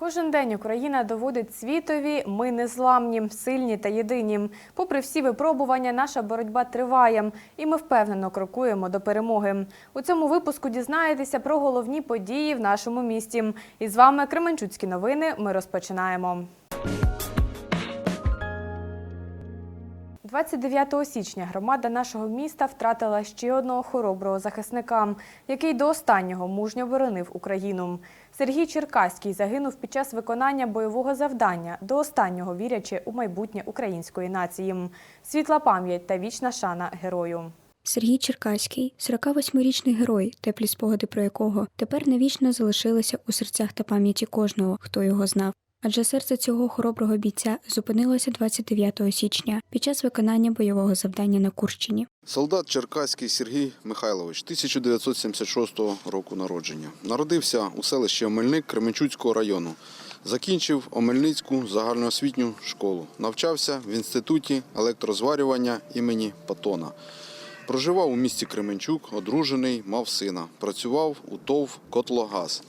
Кожен день Україна доводить світові, ми незламні, сильні та єдині. Попри всі випробування, наша боротьба триває, і ми впевнено крокуємо до перемоги. У цьому випуску дізнаєтеся про головні події в нашому місті. І з вами Кременчуцькі новини. Ми розпочинаємо. 29 січня громада нашого міста втратила ще одного хороброго захисника, який до останнього мужньо боронив Україну. Сергій Черкаський загинув під час виконання бойового завдання, до останнього вірячи у майбутнє української нації. Світла пам'ять та вічна шана герою. Сергій Черкаський, 48-річний герой, теплі спогади про якого тепер навічно залишилися у серцях та пам'яті кожного, хто його знав. Адже серце цього хороброго бійця зупинилося 29 січня під час виконання бойового завдання на Курщині. Солдат Черкаський Сергій Михайлович, 1976 року народження. Народився у селищі Омельник Кременчуцького району. Закінчив Омельницьку загальноосвітню школу. Навчався в інституті електрозварювання імені Патона. Проживав у місті Кременчук, одружений, мав сина. Працював у ТОВ Котлогаз.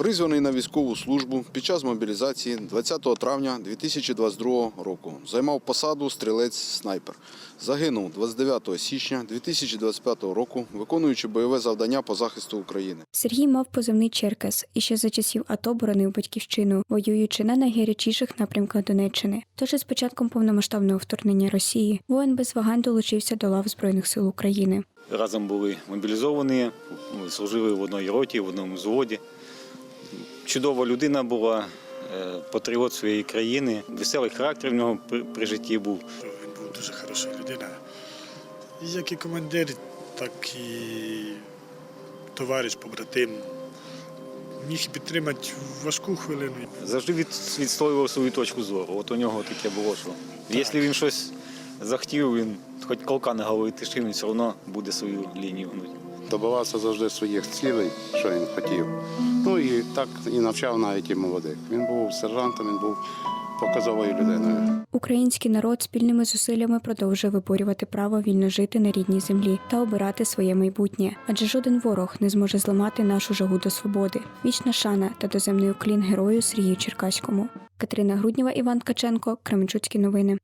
Призваний на військову службу під час мобілізації 20 травня 2022 року. Займав посаду стрілець-снайпер. Загинув 29 січня 2025 року, виконуючи бойове завдання по захисту України. Сергій мав позивний Черкас і ще за часів АТО боронив батьківщину, воюючи на найгарячіших напрямках Донеччини. Тож із початком повномасштабного вторгнення Росії воїн без вагань долучився до лав Збройних сил України. Разом були мобілізовані, служили в одній роті, в одному взводі. Чудова людина була, е, патріот своєї країни, веселий характер в нього при, при житті був. Він був дуже хороша людина. Як і командир, так і товариш, побратим. Міг підтримати важку хвилину. Завжди від, відстоював свою точку зору. От у нього таке було, що якщо він щось захотів, він хоч колка на голові тишив, він все одно буде свою лінію гнути. добивався завжди своїх цілей, що він хотів. Ну і так і навчав навіть і молодих. Він був сержантом, він був показовою людиною. Український народ спільними зусиллями продовжує виборювати право вільно жити на рідній землі та обирати своє майбутнє, адже жоден ворог не зможе зламати нашу жагу до свободи. Вічна шана та доземний уклін герою Сергію Черкаському. Катерина Груднєва, Іван Ткаченко, Кременчуцькі новини.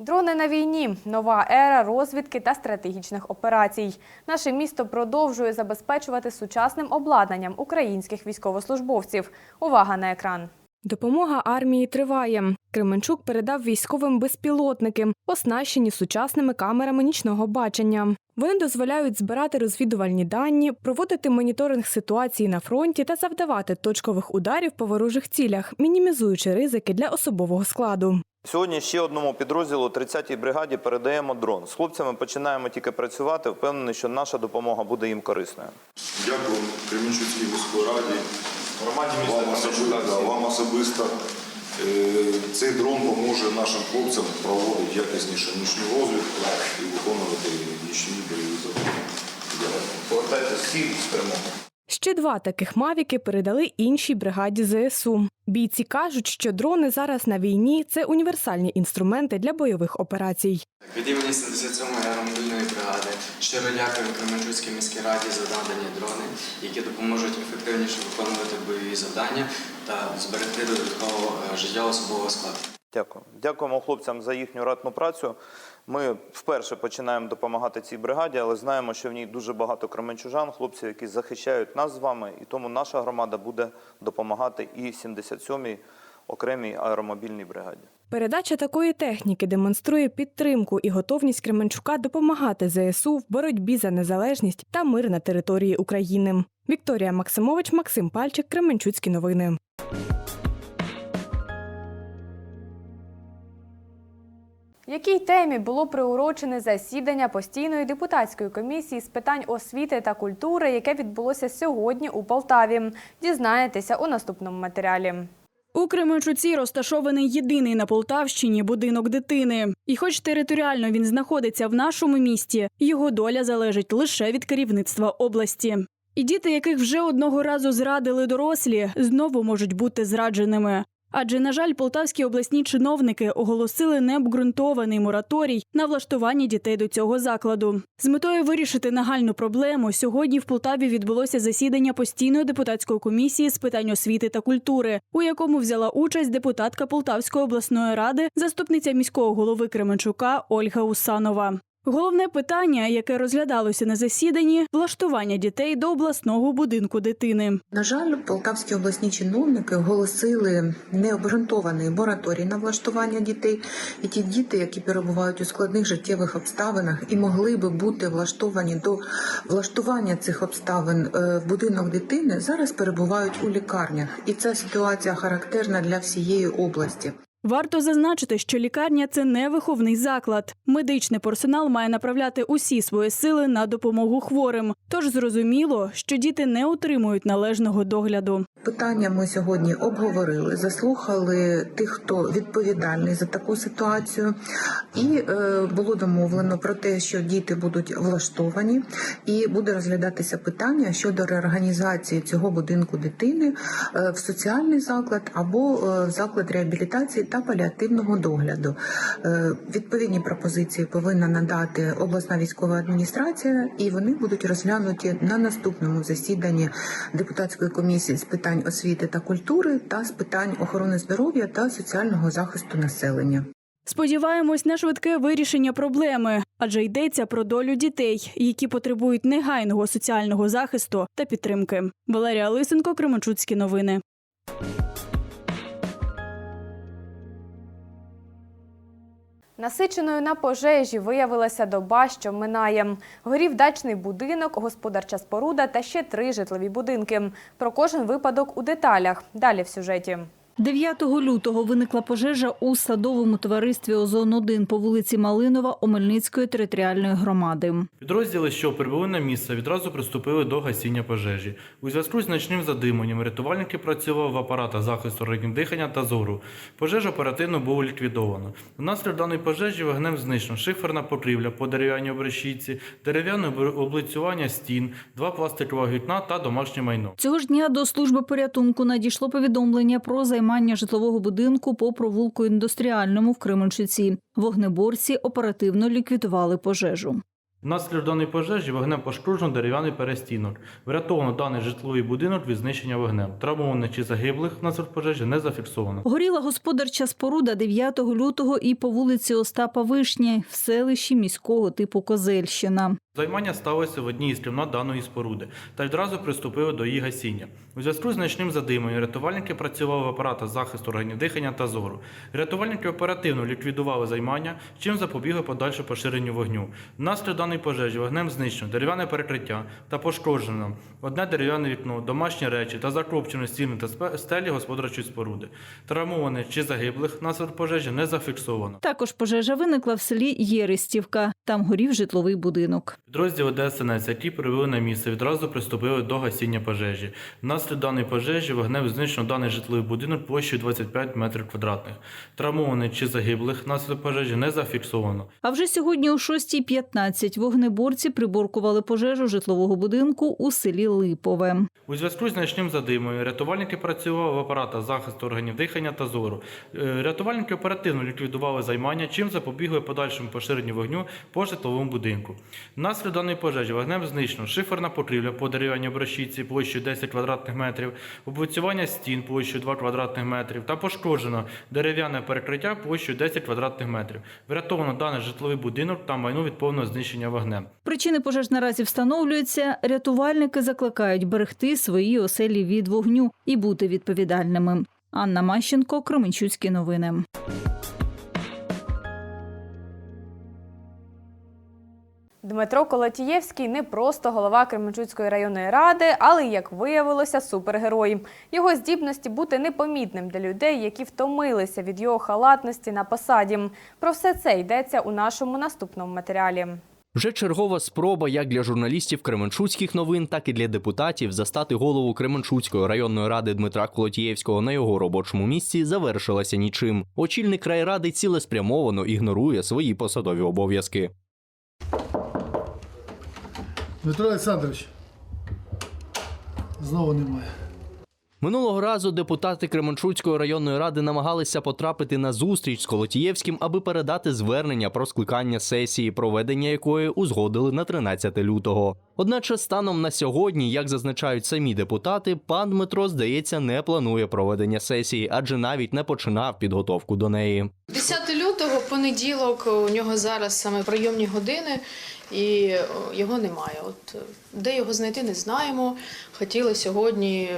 Дрони на війні нова ера розвідки та стратегічних операцій. Наше місто продовжує забезпечувати сучасним обладнанням українських військовослужбовців. Увага на екран. Допомога армії триває. Кременчук передав військовим безпілотники, оснащені сучасними камерами нічного бачення. Вони дозволяють збирати розвідувальні дані, проводити моніторинг ситуації на фронті та завдавати точкових ударів по ворожих цілях, мінімізуючи ризики для особового складу. Сьогодні ще одному підрозділу 30-й бригаді передаємо дрон. З хлопцями починаємо тільки працювати. Впевнений, що наша допомога буде їм корисною. Дякую Кремінчуцькій міській раді. вам особисто, да, вам особисто. Е, Цей дрон поможе нашим хлопцям проводити якісніше нічну розвідку і виконувати нічні бойові завдання. Повертайтеся всі з перемогою. Ще два таких мавіки передали іншій бригаді ЗСУ. Бійці кажуть, що дрони зараз на війні це універсальні інструменти для бойових операцій. Від імені 77-ї аеромобільної бригади щиро дякую Кременчуцькій міській раді за надані дрони, які допоможуть ефективніше виконувати бойові завдання та зберегти додатково е, життя особового складу. Дякую. Дякуємо хлопцям за їхню ратну працю. Ми вперше починаємо допомагати цій бригаді, але знаємо, що в ній дуже багато кременчужан, хлопців, які захищають нас з вами, і тому наша громада буде допомагати і 77-й окремій аеромобільній бригаді. Передача такої техніки демонструє підтримку і готовність Кременчука допомагати ЗСУ в боротьбі за незалежність та мир на території України. Вікторія Максимович, Максим Пальчик, Кременчуцькі новини. Якій темі було приурочене засідання постійної депутатської комісії з питань освіти та культури, яке відбулося сьогодні у Полтаві? Дізнаєтеся у наступному матеріалі. У Кременчуці розташований єдиний на Полтавщині будинок дитини. І хоч територіально він знаходиться в нашому місті, його доля залежить лише від керівництва області. І діти, яких вже одного разу зрадили дорослі, знову можуть бути зрадженими. Адже, на жаль, полтавські обласні чиновники оголосили необґрунтований мораторій на влаштування дітей до цього закладу. З метою вирішити нагальну проблему сьогодні в Полтаві відбулося засідання постійної депутатської комісії з питань освіти та культури, у якому взяла участь депутатка Полтавської обласної ради, заступниця міського голови Кременчука Ольга Усанова. Головне питання, яке розглядалося на засіданні влаштування дітей до обласного будинку дитини. На жаль, полтавські обласні чиновники оголосили необґрунтований мораторій на влаштування дітей, і ті діти, які перебувають у складних життєвих обставинах і могли би бути влаштовані до влаштування цих обставин е, в будинок дитини, зараз перебувають у лікарнях, і ця ситуація характерна для всієї області. Варто зазначити, що лікарня це не виховний заклад. Медичний персонал має направляти усі свої сили на допомогу хворим. Тож зрозуміло, що діти не отримують належного догляду. Питання ми сьогодні обговорили, заслухали тих, хто відповідальний за таку ситуацію, і е, було домовлено про те, що діти будуть влаштовані, і буде розглядатися питання щодо реорганізації цього будинку дитини е, в соціальний заклад або е, в заклад реабілітації та паліативного догляду. Е, відповідні пропозиції повинна надати обласна військова адміністрація, і вони будуть розглянуті на наступному засіданні депутатської комісії з питань освіти та культури та з питань охорони здоров'я та соціального захисту населення. Сподіваємось на швидке вирішення проблеми, адже йдеться про долю дітей, які потребують негайного соціального захисту та підтримки. Валерія Лисенко, Кременчуцькі новини. Насиченою на пожежі виявилася доба, що минає. Горів дачний будинок, господарча споруда та ще три житлові будинки. Про кожен випадок у деталях. Далі в сюжеті. 9 лютого виникла пожежа у садовому товаристві «Озон-1» по вулиці Малинова Омельницької територіальної громади. Підрозділи, що прибули на місце, відразу приступили до гасіння пожежі. У зв'язку з значним задиманням рятувальники працювали в апаратах захисту органів дихання та зору. Пожежа оперативно було ліквідовано. Внаслідок даної пожежі вогнем знищено шиферна покрівля по дерев'яній обрешітці, дерев'яне облицювання стін, два пластикові вікна та домашнє майно. Цього ж дня до служби порятунку надійшло повідомлення про займання житлового будинку по провулку індустріальному в Кременчуці. Вогнеборці оперативно ліквідували пожежу. Внаслідок даної пожежі вогнем пошкоджено дерев'яний перестінок. Врятовано даний житловий будинок від знищення вогнем. Травмованих чи загиблих внаслідок пожежі не зафіксовано. Горіла господарча споруда 9 лютого і по вулиці Остапа Вишні в селищі міського типу Козельщина. Займання сталося в одній із кімнат даної споруди та відразу приступили до її гасіння. У зв'язку з значним задимом рятувальники працювали в апаратах захисту органів дихання та зору. Рятувальники оперативно ліквідували займання, чим запобігли подальше поширенню вогню. Внаслідок даної пожежі вогнем знищено дерев'яне перекриття та пошкоджено одне дерев'яне вікно, домашні речі та закропчено стіни та стелі господарчої споруди. Травмованих чи загиблих внаслідок пожежі не зафіксовано. Також пожежа виникла в селі Єристівка. Там горів житловий будинок. Підрозділи ДСНС, які прибули на місце, відразу приступили до гасіння пожежі. Внаслідок даної пожежі вогнем знищено даний житловий будинок площею 25 метрів квадратних. Травмованих чи загиблих внаслідок пожежі не зафіксовано. А вже сьогодні о 6.15 вогнеборці приборкували пожежу житлового будинку у селі Липове. У зв'язку з значним задимом рятувальники працювали в апаратах захисту органів дихання та зору. Е, Рятувальники оперативно ліквідували займання, чим запобігли подальшому поширенню вогню по житловому будинку. Внаслідок даної пожежі вогнем знищено шиферна покрівля по дерев'яній обрешітці площею 10 квадратних метрів, облицювання стін площею 2 квадратних метрів та пошкоджено дерев'яне перекриття площею 10 квадратних метрів. Врятовано даний житловий будинок та майно від повного знищення вогнем. Причини пожеж наразі встановлюються. Рятувальники закликають берегти свої оселі від вогню і бути відповідальними. Анна Мащенко, Кременчуцькі новини. Дмитро Колотієвський не просто голова Кременчуцької районної ради, але, як виявилося, супергерой. Його здібності бути непомітним для людей, які втомилися від його халатності на посаді. Про все це йдеться у нашому наступному матеріалі. Вже чергова спроба як для журналістів Кременчуцьких новин, так і для депутатів застати голову Кременчуцької районної ради Дмитра Колотієвського на його робочому місці завершилася нічим. Очільник райради цілеспрямовано ігнорує свої посадові обов'язки. Дмитро Олександрович. Знову немає. Минулого разу депутати Кременчуцької районної ради намагалися потрапити на зустріч з Колотієвським, аби передати звернення про скликання сесії, проведення якої узгодили на 13 лютого. Одначе, станом на сьогодні, як зазначають самі депутати, пан Дмитро, здається, не планує проведення сесії, адже навіть не починав підготовку до неї. 10 лютого, понеділок, у нього зараз саме прийомні години, і його немає. От е, де його знайти, не знаємо. Хотіли сьогодні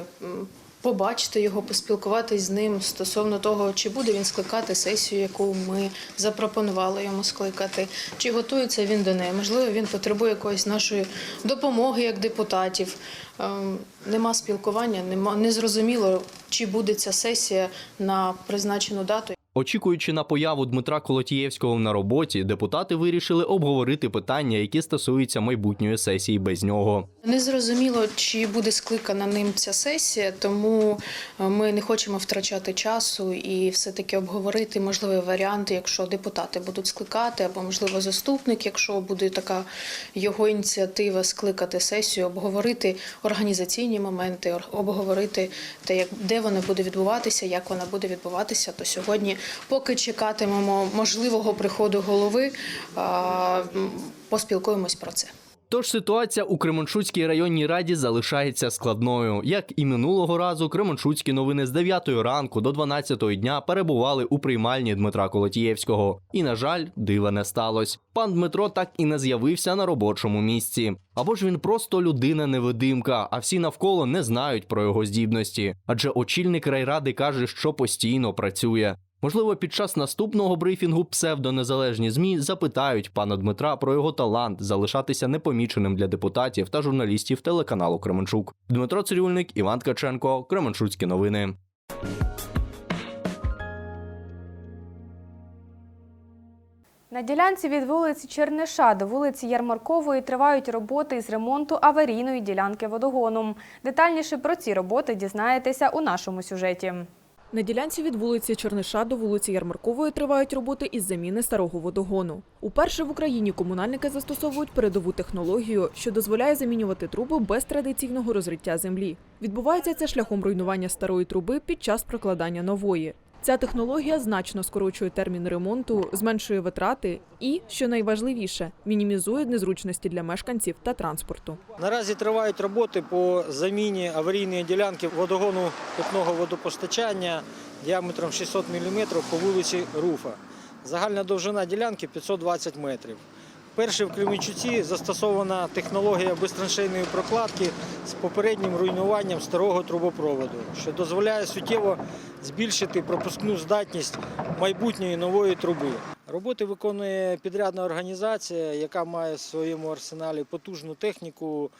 побачити його, поспілкуватись з ним стосовно того, чи буде він скликати сесію, яку ми запропонували йому скликати, чи готується він до неї. Можливо, він потребує якоїсь нашої допомоги як депутатів. Ем, Нема спілкування, нема незрозуміло, чи буде ця сесія на призначену дату. Очікуючи на появу Дмитра Колотієвського на роботі, депутати вирішили обговорити питання, які стосуються майбутньої сесії без нього. Не зрозуміло, чи буде скликана ним ця сесія, тому е, ми не хочемо втрачати часу і все-таки обговорити можливі варіанти, якщо депутати будуть скликати, або можливо заступник, якщо буде така його ініціатива скликати сесію, обговорити організаційні моменти, ор- обговорити те, як де вона буде відбуватися, як вона буде відбуватися. То сьогодні, поки чекатимемо можливого приходу голови, поспілкуємось про це. Тож ситуація у Кременчуцькій районній раді залишається складною. Як і минулого разу, Кременчуцькі новини з 9 ранку до 12 дня перебували у приймальні Дмитра Колотієвського. І, на жаль, дива не сталося. Пан Дмитро так і не з'явився на робочому місці. Або ж він просто людина-невидимка, а всі навколо не знають про його здібності. Адже очільник райради каже, що постійно працює. Можливо, під час наступного брифінгу псевдонезалежні змі запитають пана Дмитра про його талант залишатися непоміченим для депутатів та журналістів телеканалу Кременчук. Дмитро Цирюльник, Іван Ткаченко, Кременчуцькі новини. На ділянці від вулиці Черниша до вулиці Ярмаркової тривають роботи із ремонту аварійної ділянки водогону. Детальніше про ці роботи дізнаєтеся у нашому сюжеті. На ділянці від вулиці Черниша до вулиці Ярмаркової тривають роботи із заміни старого водогону. Уперше в Україні комунальники застосовують передову технологію, що дозволяє замінювати труби без традиційного розриття землі. Відбувається це шляхом руйнування старої труби під час прокладання нової. Ця технологія значно скорочує термін ремонту, зменшує витрати і, що найважливіше, мінімізує незручності для мешканців та транспорту. Наразі тривають роботи по заміні аварійної ділянки водогону питного водопостачання діаметром 600 мм по вулиці Руфа. Загальна довжина ділянки 520 метрів. Перше в Кременчуці застосована технологія безтраншейної прокладки з попереднім руйнуванням старого трубопроводу, що дозволяє суттєво збільшити пропускну здатність майбутньої нової труби. Роботи виконує підрядна організація, яка має в своєму арсеналі потужну техніку.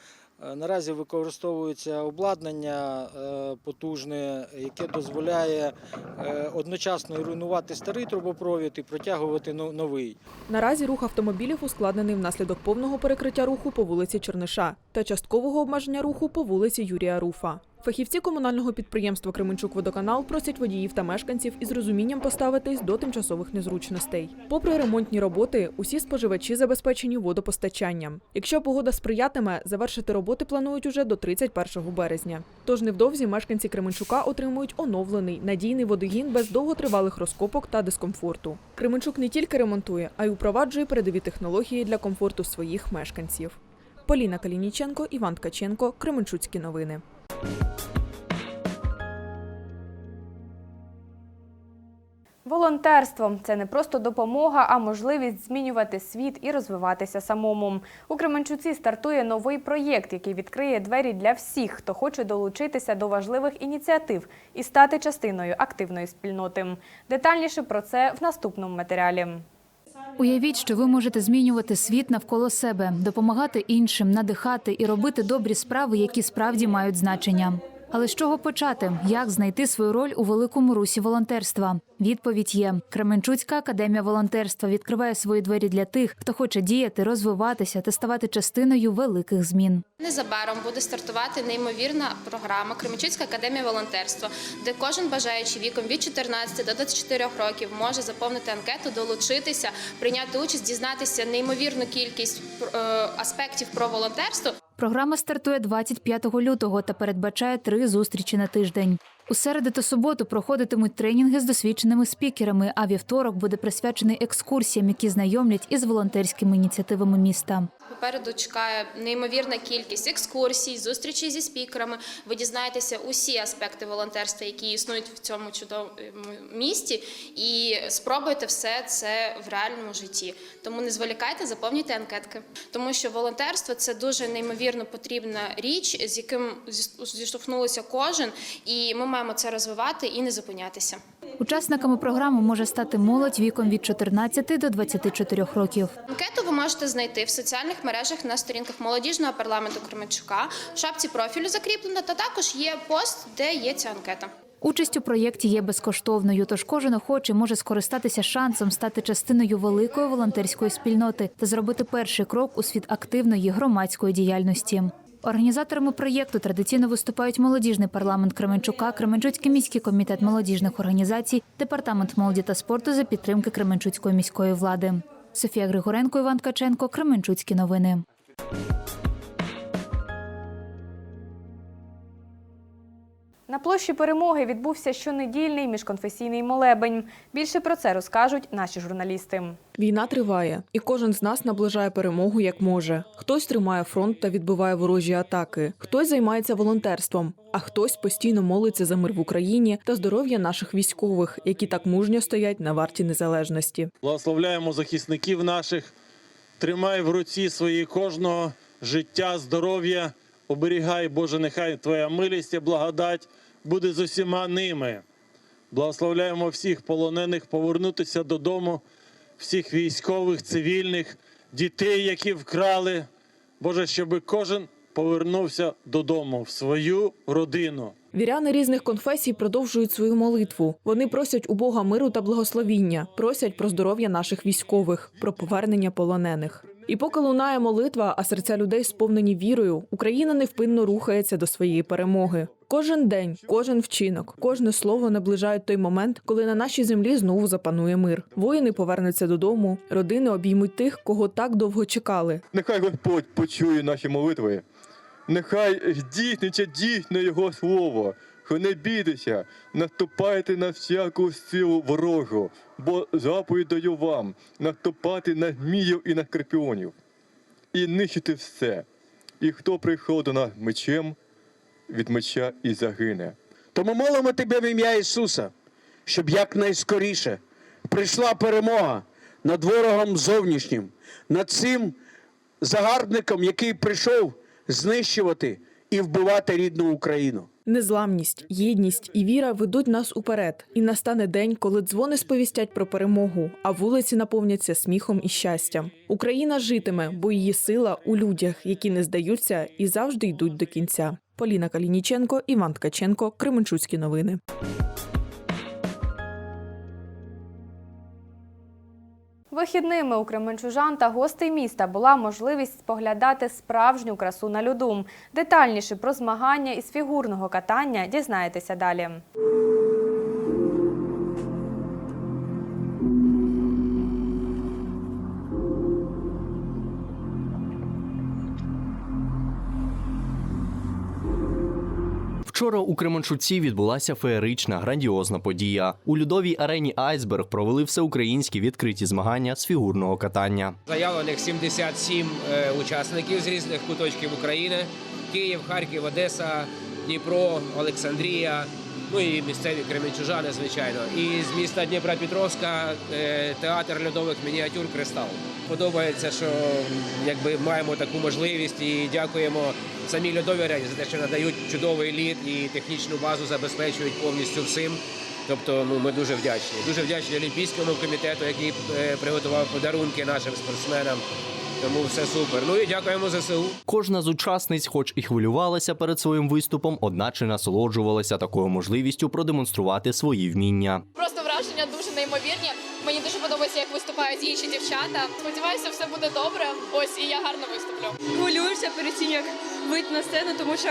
Е, Наразі використовується обладнання е, потужне, яке дозволяє е, одночасно руйнувати старий трубопровід і протягувати новий. Наразі рух автомобілів ускладнений внаслідок повного перекриття руху по вулиці Черниша та часткового обмеження руху по вулиці Юрія Руфа. Фахівці комунального підприємства Кременчук-Водоканал просять водіїв та мешканців із розумінням поставитись до тимчасових незручностей. Попри ремонтні роботи, усі споживачі забезпечені водопостачанням. Якщо погода сприятиме, завершити роботи планують уже до 31 березня. Тож невдовзі мешканці Кременчука отримують оновлений надійний водогін без довготривалих розкопок та дискомфорту. Кременчук не тільки ремонтує, а й упроваджує передові технології для комфорту своїх мешканців. Поліна Калініченко, Іван Ткаченко, Кременчуцькі новини. Волонтерство це не просто допомога, а можливість змінювати світ і розвиватися самому. У Кременчуці стартує новий проєкт, який відкриє двері для всіх, хто хоче долучитися до важливих ініціатив і стати частиною активної спільноти. Детальніше про це в наступному матеріалі. Уявіть, що ви можете змінювати світ навколо себе, допомагати іншим, надихати і робити добрі справи, які справді мають значення. Але з чого почати? Як знайти свою роль у великому русі волонтерства? Відповідь є: Кременчуцька академія волонтерства відкриває свої двері для тих, хто хоче діяти, розвиватися та ставати частиною великих змін. Незабаром буде стартувати неймовірна програма Кременчуцька академія волонтерства, де кожен бажаючий віком від 14 до 24 років може заповнити анкету, долучитися, прийняти участь, дізнатися неймовірну кількість е, аспектів про волонтерство. Програма стартує 25 лютого та передбачає три зустрічі на тиждень. У середу та суботу проходитимуть тренінги з досвідченими спікерами, а вівторок буде присвячений екскурсіям, які знайомлять із волонтерськими ініціативами міста. Попереду чекає неймовірна кількість екскурсій, зустрічей зі спікерами. Ви дізнаєтеся усі аспекти волонтерства, які існують в цьому чудовому місті, і спробуйте все це в реальному житті. Тому не зволікайте, заповнюйте анкетки. Тому що волонтерство це дуже неймовірно потрібна річ, з яким зіштовхнулося кожен, і ми маємо це розвивати і не зупинятися. Учасниками програми може стати молодь віком від 14 до 24 років. Анкету ви можете знайти в соціальних мережах на сторінках молодіжного парламенту Кременчука, в шапці профілю закріплено, та також є пост, де є ця анкета. Участь у проєкті є безкоштовною, тож кожен охочий може скористатися шансом стати частиною великої волонтерської спільноти та зробити перший крок у світ активної громадської діяльності. Організаторами проєкту традиційно виступають молодіжний парламент Кременчука, Кременчуцький міський комітет молодіжних організацій, департамент молоді та спорту за підтримки Кременчуцької міської влади. Софія Григоренко, Іван Каченко, Кременчуцькі новини. На площі перемоги відбувся щонедільний міжконфесійний молебень. Більше про це розкажуть наші журналісти. Війна триває, і кожен з нас наближає перемогу як може. Хтось тримає фронт та відбиває ворожі атаки, хтось займається волонтерством, а хтось постійно молиться за мир в Україні та здоров'я наших військових, які так мужньо стоять на варті незалежності. Благословляємо захисників наших. Тримай в руці свої кожного життя, здоров'я. Оберігай, Боже, нехай Твоя милість і благодать буде з усіма ними. Благословляємо всіх полонених повернутися додому, всіх військових, цивільних, дітей, які вкрали. Боже, щоб кожен повернувся додому в свою родину. Віряни різних конфесій продовжують свою молитву. Вони просять у Бога миру та благословіння, просять про здоров'я наших військових, про повернення полонених. І поки лунає молитва, а серця людей сповнені вірою, Україна невпинно рухається до своєї перемоги. Кожен день, кожен вчинок, кожне слово наближають той момент, коли на нашій землі знову запанує мир. Воїни повернуться додому, родини обіймуть тих, кого так довго чекали. Нехай Господь почує наші молитви. Нехай здійсниться дійсно Його слово. Не бійтеся, наступайте на всяку силу ворожу, бо заповідь даю вам наступати на зміїв і на скорпіонів, і нищити все. І хто прийшов до нас мечем, від меча і загине. Тому молимо тебе в ім'я Ісуса, щоб якнайскоріше прийшла перемога над ворогом зовнішнім, над цим загарбником, який прийшов знищувати і вбивати рідну Україну. Незламність, єдність і віра ведуть нас уперед, і настане день, коли дзвони сповістять про перемогу, а вулиці наповняться сміхом і щастям. Україна житиме, бо її сила у людях, які не здаються і завжди йдуть до кінця. Поліна Калініченко, Іван Ткаченко, Кременчуцькі новини. Вихідними у Кременчужан та гостей міста була можливість споглядати справжню красу на льоду. Детальніше про змагання із фігурного катання дізнаєтеся далі. Вчора у Кременчуці відбулася феєрична грандіозна подія. У льодовій арені Айсберг провели всеукраїнські відкриті змагання з фігурного катання. Заявлених 77 е, учасників з різних куточків України: Київ, Харків, Одеса, Дніпро, Олександрія. Ну і місцеві кременчужани, звичайно. І з міста Дніпропетровська е, театр льодових мініатюр Кристал. Подобається, що якби маємо таку можливість і дякуємо самій льодовій арені за те, що надають чудовий лід і технічну базу забезпечують повністю всім. Тобто, ну ми дуже вдячні. Дуже вдячні Олімпійському комітету, який е, приготував подарунки нашим спортсменам. Тому все супер. Ну і дякуємо ЗСУ. Кожна з учасниць, хоч і хвилювалася перед своїм виступом, одначе насолоджувалася такою можливістю продемонструвати свої вміння. Просто враження дуже неймовірні. Мені дуже подобається, як виступають інші дівчата. Сподіваюся, все буде добре. Ось і я гарно виступлю. Хвилююся перед тим, як вийти на сцену, тому що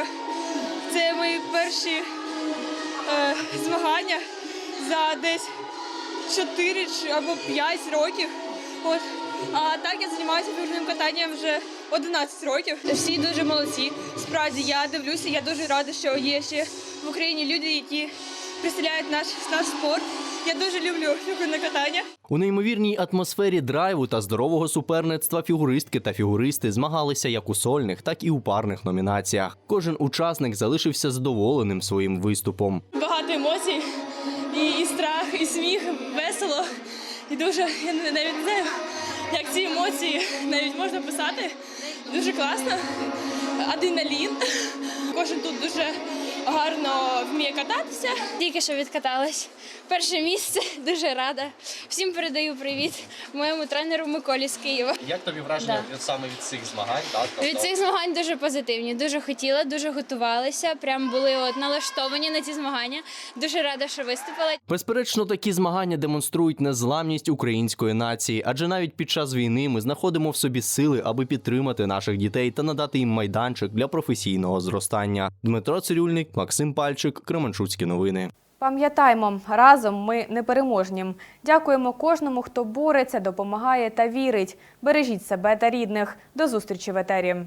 це мої перші е, змагання за десь 4 або 5 років. От. А так я займаюся фігурним катанням вже 11 років. Всі дуже молодці. Справді я дивлюся, я дуже рада, що є ще в Україні люди, які представляють наш, наш спорт. Я дуже люблю фігурне катання. У неймовірній атмосфері драйву та здорового суперництва фігуристки та фігуристи змагалися як у сольних, так і у парних номінаціях. Кожен учасник залишився задоволеним своїм виступом. Багато емоцій, і, і страх, і сміх, весело. І дуже, я навіть не знаю, як ці емоції навіть можна писати. Дуже класно. Адреналін. Кожен тут дуже гарно вміє кататися. Тільки що відкаталась. Перше місце, дуже рада. Всім передаю привіт моєму тренеру Миколі з Києва. Як тобі враження Да. від саме від цих змагань? Так? Від цих змагань дуже позитивні. Дуже хотіла, дуже готувалася. Прям були от налаштовані на ці змагання. Дуже рада, що виступила. Безперечно, такі змагання демонструють незламність української нації, адже навіть під час війни ми знаходимо в собі сили, аби підтримати наших дітей та надати їм майданчик для професійного зростання. Дмитро Цирюльник, Максим Пальчик, Кременчуцькі новини. Пам'ятаймо, разом ми непереможні. Дякуємо кожному, хто бореться, допомагає та вірить. Бережіть себе та рідних. До зустрічі в етері.